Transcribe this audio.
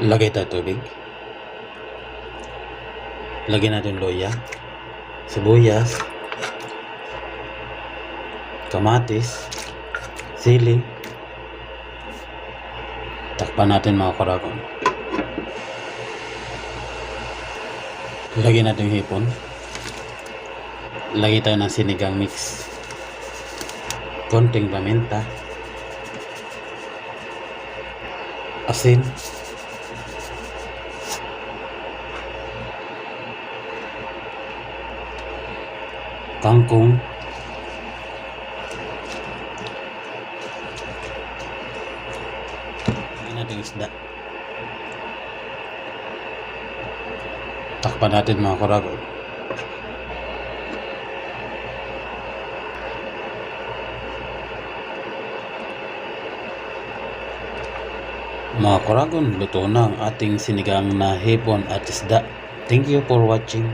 Lagay tayo tubig. Lagyan natin loya, sibuyas, kamatis, sili. Takpan natin mga karagon. Lagyan natin hipon. Lagay tayo ng sinigang mix. Konting paminta. Asin. Kangkong. Lagyan natin isda. Takpan natin mga karagon. Mga kuragon, luto na ang ating sinigang na hipon at isda. Thank you for watching.